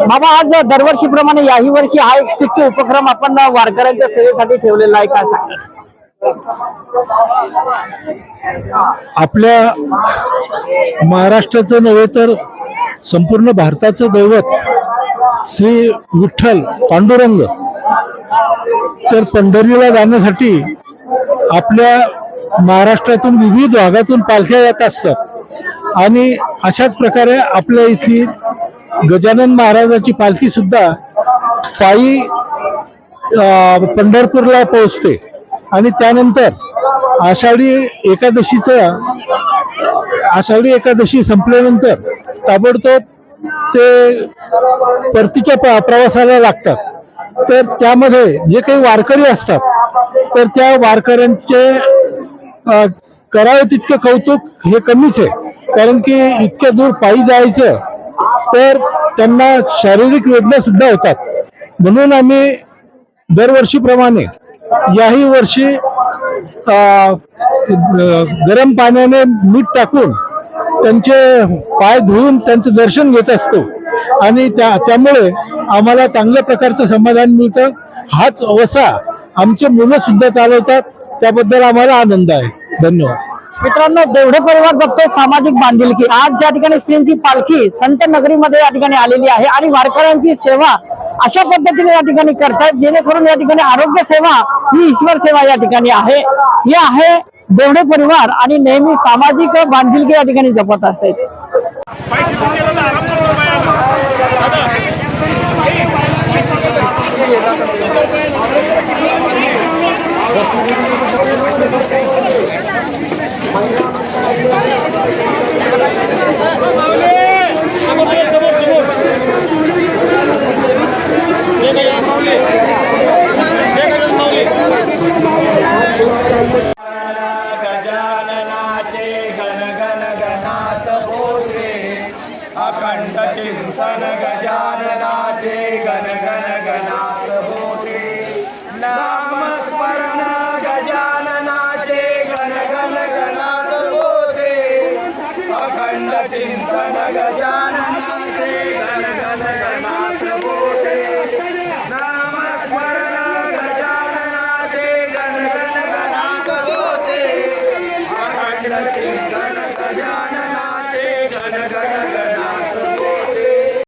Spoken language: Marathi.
बाबा आज दरवर्षीप्रमाणे याही वर्षी हा एक स्तुत्य उपक्रम आपण वारकऱ्यांच्या सेवेसाठी ठेवलेला आहे काय सांगा आपल्या महाराष्ट्राचं नव्हे तर संपूर्ण भारताचं दैवत श्री विठ्ठल पांडुरंग तर पंढरीला जाण्यासाठी आपल्या महाराष्ट्रातून विविध भागातून पालख्या येत असतात. आणि अशाच प्रकारे आपल्या इथली गजानन महाराजाची पालखी सुद्धा पायी पंढरपूरला पोहोचते. आणि त्यानंतर आषाढी एकादशीचं आषाढी एकादशी संपल्यानंतर ताबडतोब ते परतीच्या प्रवासाला लागतात. तर त्यामध्ये जे काही वारकरी असतात तर त्या वारकऱ्यांचे अ, करावे तितके कौतुक हे कमीच आहे. कारण की इतक्या दूर पायी जायचं तर त्यांना शारीरिक वेदना सुद्धा होतात. म्हणून आम्ही दरवर्षीप्रमाणे याही वर्षी गरम पाण्याने मीठ टाकून त्यांचे पाय धुवून त्यांचं दर्शन घेत असतो. आणि त्या त्यामुळे आम्हाला चांगल्या प्रकारचं समाधान मिळतं. हाच वसा आमचे मुलं सुद्धा चालवतात. त्याबद्दल आम्हाला आनंद आहे. धन्यवाद. मित्रांनो देवढे परिवार जपतोय सामाजिक बांधिलकी. आज या ठिकाणी श्रींची पालखी संत नगरीमध्ये या ठिकाणी आलेली आहे आणि वारकऱ्यांची सेवा अशा पद्धतीने या ठिकाणी करतायत जेणेकरून या ठिकाणी आरोग्य सेवा ही ईश्वर सेवा या ठिकाणी आहे. ही आहे देवढे परिवार आणि नेहमी सामाजिक बांधिलकी या ठिकाणी जपत असतात. गजाननाचे गण गण गणात बोले अखंड चिंतन गजाननाचे गण गण गणात बोले नाम अखंड चिंतन गजाननाचे गल गल गणात बोले नाम स्मरण गजाननाचे गण गण गणात बोले अखंड चिंतन गजानन